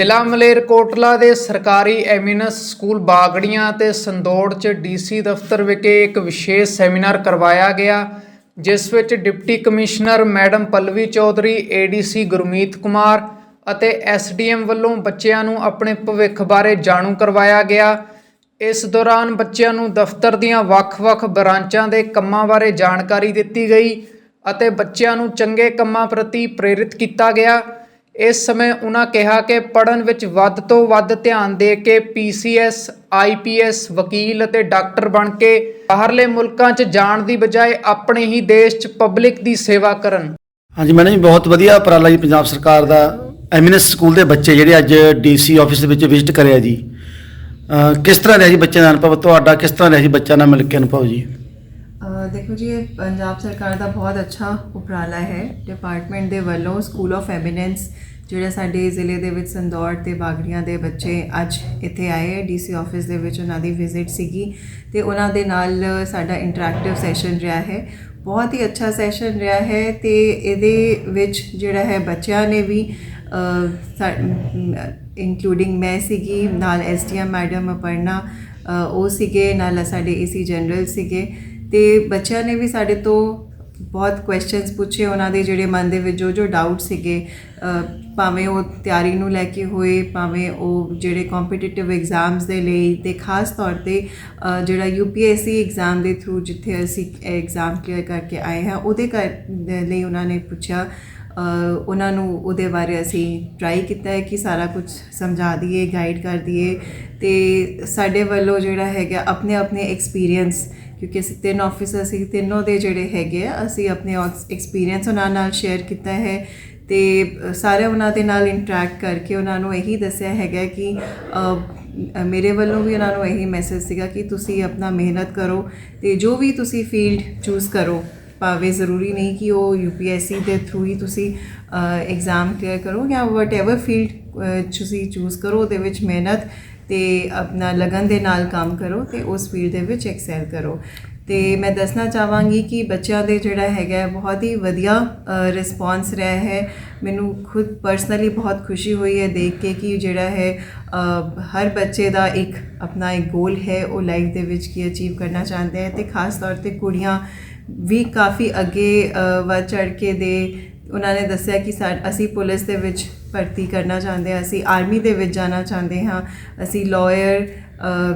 ਜ਼ਿਲ੍ਹਾ ਮਲੇਰਕੋਟਲਾ ਦੇ ਸਰਕਾਰੀ ਐਮਿਨਸ ਸਕੂਲ ਬਾਗੜੀਆਂ ਤੇ ਸੰਦੋੜ 'ਚ ਡੀਸੀ ਦਫ਼ਤਰ ਵਿਖੇ ਇੱਕ ਵਿਸ਼ੇਸ਼ ਸੈਮੀਨਾਰ ਕਰਵਾਇਆ ਗਿਆ, ਜਿਸ ਵਿੱਚ deputy commissioner madam Pallavi Chaudhary, ADC Gurmeet Kumar ਅਤੇ ਐਸਡੀਐਮ ਵੱਲੋਂ ਬੱਚਿਆਂ ਨੂੰ ਆਪਣੇ ਭਵਿੱਖ ਬਾਰੇ ਜਾਣੂ ਕਰਵਾਇਆ ਗਿਆ। ਇਸ ਦੌਰਾਨ ਬੱਚਿਆਂ ਨੂੰ ਦਫ਼ਤਰ ਦੀਆਂ ਵੱਖ-ਵੱਖ ਬ੍ਰਾਂਚਾਂ ਦੇ ਕੰਮਾਂ ਬਾਰੇ ਜਾਣਕਾਰੀ ਦਿੱਤੀ ਗਈ ਅਤੇ ਬੱਚਿਆਂ ਨੂੰ ਚੰਗੇ ਕੰਮਾਂ ਪ੍ਰਤੀ ਪ੍ਰੇਰਿਤ ਕੀਤਾ ਗਿਆ। ਇਸ ਸਮੇਂ ਉਹਨਾਂ ਕਿਹਾ ਕਿ ਪੜ੍ਹਨ ਵਿੱਚ ਵੱਧ ਤੋਂ ਵੱਧ ਧਿਆਨ ਦੇ ਕੇ ਪੀਸੀਐਸ ਆਈਪੀਐਸ ਵਕੀਲ ਅਤੇ ਡਾਕਟਰ ਬਣ ਕੇ ਬਾਹਰਲੇ ਮੁਲਕਾਂ 'ਚ ਜਾਣ ਦੀ ਬਜਾਏ ਆਪਣੇ ਹੀ ਦੇਸ਼ 'ਚ ਪਬਲਿਕ ਦੀ ਸੇਵਾ ਕਰਨ। ਹਾਂਜੀ ਮੈਡਮ ਜੀ, ਬਹੁਤ ਵਧੀਆ ਉਪਰਾਲਾ ਜੀ ਪੰਜਾਬ ਸਰਕਾਰ ਦਾ। ਐਮਿਨਸ ਸਕੂਲ ਦੇ ਬੱਚੇ ਜਿਹੜੇ ਅੱਜ ਡੀਸੀ ਆਫਿਸ ਦੇ ਵਿੱਚ ਵਿਜ਼ਿਟ ਕਰਿਆ ਜੀ। ਕਿਸ ਤਰ੍ਹਾਂ ਰਿਹਾ ਜੀ ਬੱਚਿਆਂ ਦਾ ਅਨੁਭਵ? ਤੁਹਾਡਾ ਕਿਸ ਤਰ੍ਹਾਂ ਰਿਹਾ ਜੀ ਬੱਚਿਆਂ ਨਾਲ ਮਿਲ ਕੇ ਅਨੁਭਵ ਜੀ? ਦੇਖੋ ਜੀ, ਇਹ ਪੰਜਾਬ ਸਰਕਾਰ ਦਾ ਬਹੁਤ ਅੱਛਾ ਉਪਰਾਲਾ ਹੈ। ਡਿਪਾਰਟਮੈਂਟ ਦੇ ਵੱਲੋਂ ਸਕੂਲ ਆਫ ਐਮੀਨੈਂਸ ਜਿਹੜਾ ਸਾਡੇ ਜ਼ਿਲ੍ਹੇ ਦੇ ਵਿੱਚ ਸੰਦੌੜ ਤੇ ਬਾਗੜੀਆਂ ਦੇ ਬੱਚੇ ਅੱਜ ਇੱਥੇ ਆਏ ਹੈ। ਡੀਸੀ ਆਫਿਸ ਦੇ ਵਿੱਚ ਉਹਨਾਂ ਦੀ ਵਿਜ਼ਿਟ ਸੀਗੀ ਤੇ ਉਹਨਾਂ ਦੇ ਨਾਲ ਸਾਡਾ ਇੰਟਰੈਕਟਿਵ ਸੈਸ਼ਨ ਰਿਹਾ ਹੈ। ਬਹੁਤ ਹੀ ਅੱਛਾ ਸੈਸ਼ਨ ਰਿਹਾ ਹੈ ਤੇ ਇਹਦੇ ਵਿੱਚ ਜਿਹੜਾ ਹੈ ਬੱਚਿਆਂ ਨੇ ਵੀ ਇਨਕਲੂਡਿੰਗ ਮੈਂ ਸੀਗੀ, ਨਾਲ ਐਸਡੀਐਮ ਮੈਡਮ ਅਪਰਨਾ ਉਹ ਸੀਗੇ, ਨਾਲ ਸਾਡੇ ਏਸੀ ਜਨਰਲ ਸੀਗੇ। ਤੇ ਬੱਚਿਆਂ ਨੇ ਵੀ ਸਾਡੇ ਤੋਂ ਬਹੁਤ ਕੁਐਸਚਨਸ ਪੁੱਛੇ ਉਹਨਾਂ ਦੇ ਜਿਹੜੇ ਮਨ ਦੇ ਵਿੱਚ ਜੋ ਜੋ ਡਾਊਟ ਸੀਗੇ ਭਾਵੇਂ ਉਹ ਤਿਆਰੀ ਨੂੰ ਲੈ ਕੇ ਹੋਏ ਭਾਵੇਂ ਉਹ ਜਿਹੜੇ ਕੰਪੀਟੀਟਿਵ ਐਗਜ਼ਾਮਸ ਦੇ ਲਈ ਤੇ ਖਾਸ ਤੌਰ ਤੇ ਅ, ਜਿਹੜਾ ਯੂਪੀਐਸਸੀ ਐਗਜ਼ਾਮ ਦੇ ਥਰੂ ਜਿੱਥੇ ਅਸੀਂ ਐਗਜ਼ਾਮ ਕਲੀਅਰ ਕਰਕੇ ਆਏ ਹਾਂ ਉਹਦੇ ਕਰ ਲਈ ਉਹਨਾਂ ਨੇ ਪੁੱਛਿਆ ਉਹਨਾਂ ਨੂੰ ਉਹਦੇ ਬਾਰੇ ਅਸੀਂ ਟਰਾਈ ਕੀਤਾ ਹੈ ਕਿ ਸਾਰਾ ਕੁਝ ਸਮਝਾ ਦਈਏ ਗਾਈਡ ਕਰ ਦਈਏ ਤੇ ਸਾਡੇ ਵੱਲੋਂ ਜਿਹੜਾ ਹੈਗਾ ਆਪਣੇ ਆਪਣੇ ਐਕਸਪੀਰੀਅੰਸ ਕਿਉਂਕਿ ਅਸੀਂ ਤਿੰਨ ਆਫਿਸਰ ਸੀ ਤਿੰਨੋਂ ਦੇ ਜਿਹੜੇ ਹੈਗੇ ਆ, ਅਸੀਂ ਆਪਣੇ ਐਕਸਪੀਰੀਅੰਸ ਉਹਨਾਂ ਨਾਲ ਸ਼ੇਅਰ ਕੀਤਾ ਹੈ ਤੇ ਸਾਰੇ ਉਹਨਾਂ ਦੇ ਨਾਲ ਇੰਟਰੈਕਟ ਕਰਕੇ ਉਹਨਾਂ ਨੂੰ ਇਹੀ ਦੱਸਿਆ ਹੈਗਾ ਕਿ ਮੇਰੇ ਵੱਲੋਂ ਵੀ ਉਹਨਾਂ ਨੂੰ ਇਹੀ ਮੈਸੇਜ ਸੀਗਾ ਕਿ ਤੁਸੀਂ ਆਪਣਾ ਮਿਹਨਤ ਕਰੋ ਤੇ ਜੋ ਵੀ ਤੁਸੀਂ ਫੀਲਡ ਚੂਜ਼ ਕਰੋ, ਭਾਵੇਂ ਜ਼ਰੂਰੀ ਨਹੀਂ ਕਿ ਉਹ ਯੂਪੀਐਸਸੀ ਦੇ ਥਰੂ ਹੀ ਤੁਸੀਂ ਐਗਜ਼ਾਮ ਕਲੀਅਰ ਕਰੋ ਜਾਂ ਵਟਐਵਰ ਫੀਲਡ ਤੁਸੀਂ ਚੂਜ਼ ਕਰੋ, ਉਹਦੇ ਵਿੱਚ ਮਿਹਨਤ ਤੇ ਆਪਣਾ ਲਗਨ ਦੇ ਨਾਲ ਕੰਮ ਕਰੋ ਤੇ ਉਸ ਫੀਲਡ ਦੇ ਵਿੱਚ ਐਕਸੈਲ ਕਰੋ। ਤੇ ਮੈਂ ਦੱਸਣਾ ਚਾਹਾਂਗੀ ਕਿ ਬੱਚਿਆਂ ਦੇ ਜਿਹੜਾ ਹੈਗਾ ਬਹੁਤ ਹੀ ਵਧੀਆ ਰਿਸਪੌਂਸ ਰਿਹਾ ਹੈ। ਮੈਨੂੰ ਖੁਦ ਪਰਸਨਲੀ ਬਹੁਤ ਖੁਸ਼ੀ ਹੋਈ ਹੈ ਦੇਖ ਕੇ ਕਿ ਜਿਹੜਾ ਹੈ ਹਰ ਬੱਚੇ ਦਾ ਇੱਕ ਆਪਣਾ ਇੱਕ ਗੋਲ ਹੈ ਉਹ ਲਾਈਫ ਦੇ ਵਿੱਚ ਕੀ ਅਚੀਵ ਕਰਨਾ ਚਾਹੁੰਦੇ ਹੈ ਤੇ ਖਾਸ ਤੌਰ ਤੇ ਕੁੜੀਆਂ ਵੀ ਕਾਫੀ ਅੱਗੇ ਅ, ਵੱਧ ਚੜ ਕੇ ਦੇ। ਉਹਨਾਂ ਨੇ ਦੱਸਿਆ ਕਿ ਸਾ ਅਸੀਂ ਪੁਲਿਸ ਦੇ ਵਿੱਚ ਭਰਤੀ ਕਰਨਾ ਚਾਹੁੰਦੇ ਹਾਂ, ਅਸੀਂ ਆਰਮੀ ਦੇ ਵਿੱਚ ਜਾਣਾ ਚਾਹੁੰਦੇ ਹਾਂ। ਅਸੀਂ ਲਾਇਰ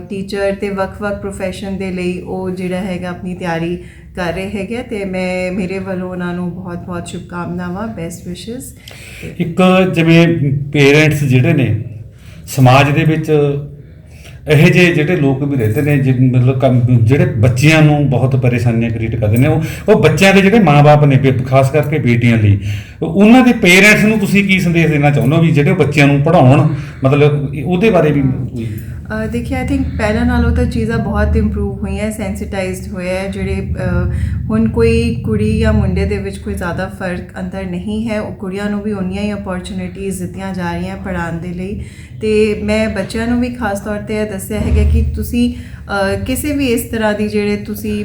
ਟੀਚਰ ਤੇ ਵੱਖ-ਵੱਖ profession ਦੇ ਲਈ ਉਹ ਜਿਹੜਾ ਹੈਗਾ ਆਪਣੀ ਤਿਆਰੀ ਕਰ ਰਹੇ ਹੈਗੇ ਤੇ ਮੈਂ, ਮੇਰੇ ਵੱਲੋਂ ਉਹਨਾਂ ਨੂੰ ਬਹੁਤ-ਬਹੁਤ ਸ਼ੁਭਕਾਮਨਾਵਾਂ ਬੈਸਟ ਵਿਸ਼ੇਸ ਇੱਕ ਜਿਵੇਂ ਪੇਰੈਂਟਸ ਜਿਹੜੇ ਨੇ, ਸਮਾਜ ਦੇ ਵਿੱਚ ਇਹੋ ਜਿਹੇ ਜਿਹੜੇ ਲੋਕ ਵੀ ਰਹਿੰਦੇ ਨੇ, ਜਿ- ਮਤਲਬ ਕੰਮ- ਜਿਹੜੇ ਬੱਚਿਆਂ ਨੂੰ ਬਹੁਤ ਪਰੇਸ਼ਾਨੀਆਂ ਕ੍ਰੀਏਟ ਕਰਦੇ ਨੇ, ਉਹ ਉਹ ਬੱਚਿਆਂ ਦੇ ਜਿਹੜੇ ਮਾਪੇ ਨੇ, ਬੇ- ਖਾਸ ਕਰਕੇ ਬੇਟੀਆਂ ਲਈ, ਉਹਨਾਂ ਦੇ ਪੇਰੈਂਟਸ ਨੂੰ ਤੁਸੀਂ ਕੀ ਸੰਦੇਸ਼ ਦੇਣਾ ਚਾਹੁੰਦੇ ਹੋ ਵੀ ਜਿਹੜੇ ਬੱਚਿਆਂ ਨੂੰ ਪੜ੍ਹਾਉਣ? ਮਤਲਬ, ਉਹਦੇ ਬਾਰੇ ਵੀ ਕੋਈ ਅ, ਆਈ ਥਿੰਕ ਪਹਿਲਾਂ ਨਾਲੋਂ ਤਾਂ ਚੀਜ਼ਾਂ ਬਹੁਤ ਇੰਪਰੂਵ ਹੋਈਆਂ ਸੈਂਸਿਟਾਈਜ਼ਡ ਹੋਇਆ ਜਿਹੜੇ ਹੁਣ ਕੋਈ ਕੁੜੀ ਜਾਂ ਮੁੰਡੇ ਦੇ ਵਿੱਚ ਕੋਈ ਜ਼ਿਆਦਾ ਫ਼ਰਕ ਅੰਤਰ ਨਹੀਂ ਹੈ ਉਹ ਕੁੜੀਆਂ ਨੂੰ ਵੀ ਉਨੀਆਂ ਹੀ ਓਪਰਚੁਨਿਟੀਜ਼ ਦਿੱਤੀਆਂ ਜਾ ਰਹੀਆਂ ਪੜ੍ਹਾਉਣ ਦੇ ਲਈ। ਤੇ ਮੈਂ ਬੱਚਿਆਂ ਨੂੰ ਵੀ ਖਾਸ ਤੌਰ ਤੇ ਇਹ ਦੱਸਿਆ ਹੈਗਾ ਕਿ ਤੁਸੀਂ ਕਿਸੇ ਵੀ ਇਸ ਤਰ੍ਹਾਂ ਦੀ ਜਿਹੜੇ ਤੁਸੀਂ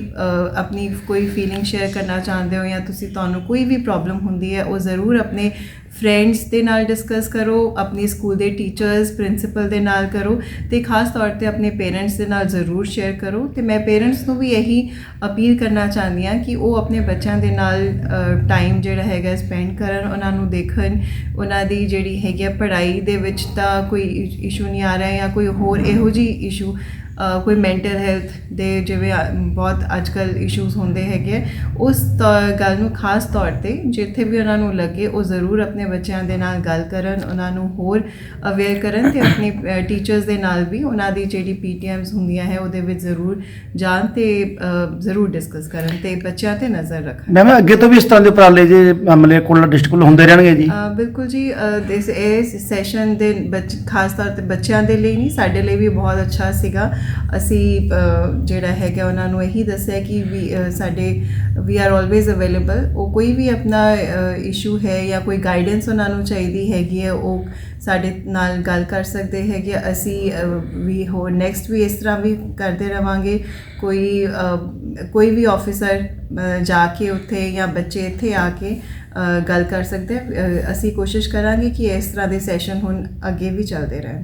ਆਪਣੀ ਕੋਈ ਫੀਲਿੰਗ ਸ਼ੇਅਰ ਕਰਨਾ ਚਾਹੁੰਦੇ ਹੋ ਜਾਂ ਤੁਸੀਂ ਤੁਹਾਨੂੰ ਕੋਈ ਵੀ ਪ੍ਰੋਬਲਮ ਹੁੰਦੀ ਹੈ ਉਹ ਜ਼ਰੂਰ ਆਪਣੇ ਫਰੈਂਡਸ ਦੇ ਨਾਲ ਡਿਸਕਸ ਕਰੋ, ਆਪਣੇ ਸਕੂਲ ਦੇ ਟੀਚਰਸ ਪ੍ਰਿੰਸੀਪਲ ਦੇ ਨਾਲ ਕਰੋ ਤੇ ਖਾਸ ਤੌਰ ਤੇ ਆਪਣੇ ਪੇਰੈਂਟਸ ਦੇ ਨਾਲ ਜ਼ਰੂਰ ਸ਼ੇਅਰ ਕਰੋ ਤੇ ਮੈਂ ਪੇਰੈਂਟਸ ਨੂੰ ਵੀ ਇਹੀ ਅਪੀਲ ਕਰਨਾ ਚਾਹੁੰਦੀ ਹਾਂ ਕਿ ਉਹ ਆਪਣੇ ਬੱਚਿਆਂ ਦੇ ਨਾਲ ਟਾਈਮ ਜਿਹੜਾ ਹੈਗਾ ਸਪੈਂਡ ਕਰਨ, ਉਹਨਾਂ ਨੂੰ ਦੇਖਣ, ਉਹਨਾਂ ਦੀ ਜਿਹੜੀ ਹੈਗੀ ਆ ਪੜ੍ਹਾਈ ਦੇ ਵਿੱਚ ਤਾਂ ਕੋਈ ਇਸ਼ੂ ਨਹੀਂ ਆ ਰਿਹਾ ਜਾਂ ਕੋਈ ਹੋਰ ਇਹੋ ਜਿਹੀ ਇਸ਼ੂ ਕੋਈ ਮੈਂਟਲ ਹੈਲਥ ਦੇ ਜਿਵੇਂ ਬਹੁਤ ਅੱਜਕੱਲ ਇਸ਼ੂਜ਼ ਹੁੰਦੇ ਹੈਗੇ ਉਸ ਗੱਲ ਨੂੰ ਖਾਸ ਤੌਰ ਤੇ ਜਿੱਥੇ ਵੀ ਉਹਨਾਂ ਨੂੰ ਲੱਗੇ ਉਹ ਜ਼ਰੂਰ ਆਪਣੇ ਬੱਚਿਆਂ ਦੇ ਨਾਲ ਗੱਲ ਕਰਨ ਉਹਨਾਂ ਨੂੰ ਹੋਰ ਅਵੇਅਰ ਕਰਨ ਤੇ ਆਪਣੇ ਟੀਚਰਸ ਦੇ ਨਾਲ ਵੀ ਉਹਨਾਂ ਦੀ ਜਿਹੜੀ ਪੀਟੀਐਮਸ ਹੁੰਦੀਆਂ ਹੈ ਉਹਦੇ ਵਿੱਚ ਜ਼ਰੂਰ ਜਾਣ ਤੇ ਜ਼ਰੂਰ ਡਿਸਕਸ ਕਰਨ ਤੇ ਬੱਚਿਆਂ ਤੇ ਨਜ਼ਰ ਰੱਖਣ। ਮੈਮ ਅੱਗੇ ਤੋਂ ਵੀ ਇਸ ਤਰ੍ਹਾਂ ਦੇ ਉਪਰਾਲੇ ਜੇ ਮਲੇਰਕੋਟਲਾ ਡਿਸਟ੍ਰਿਕਟ ਕੋਲ ਹੁੰਦੇ ਰਹਿਣਗੇ ਜੀ? ਬਿਲਕੁਲ ਜੀ ਇਸ ਸੈਸ਼ਨ ਦੇ ਬੱਚ ਖਾਸ ਤੌਰ ਤੇ ਬੱਚਿਆਂ ਦੇ ਲਈ ਨਹੀਂ ਸਾਡੇ ਲਈ ਵੀ ਬਹੁਤ ਅੱਛਾ ਸੀਗਾ। ਅਸੀਂ ਜਿਹੜਾ ਹੈਗਾ ਉਹਨਾਂ ਨੂੰ ਇਹੀ ਦੱਸਿਆ ਕਿ ਵੀ ਸਾਡੇ ਵੀ ਆਰ ਆਲਵੇਜ਼ ਅਵੇਲੇਬਲ ਉਹ ਕੋਈ ਵੀ ਆਪਣਾ ਇਸ਼ੂ ਹੈ ਜਾਂ ਕੋਈ ਗਾਈਡੈਂਸ ਉਹਨਾਂ ਨੂੰ ਚਾਹੀਦੀ ਹੈਗੀ ਹੈ, ਉਹ ਸਾਡੇ ਨਾਲ ਗੱਲ ਕਰ ਸਕਦੇ ਹੈਗੇ ਅਸੀਂ ਵੀ ਹੋਰ ਨੈਕਸਟ ਵੀ ਇਸ ਤਰ੍ਹਾਂ ਵੀ ਕਰਦੇ ਰਵਾਂਗੇ। ਕੋਈ ਕੋਈ ਵੀ ਆਫੀਸਰ ਜਾ ਕੇ ਉੱਥੇ ਜਾਂ ਬੱਚੇ ਇੱਥੇ ਆ ਕੇ ਗੱਲ ਕਰ ਸਕਦੇ ਅਸੀਂ ਕੋਸ਼ਿਸ਼ ਕਰਾਂਗੇ ਕਿ ਇਸ ਤਰ੍ਹਾਂ ਦੇ ਸੈਸ਼ਨ ਹੁਣ ਅੱਗੇ ਵੀ ਚੱਲਦੇ ਰਹਿਣ।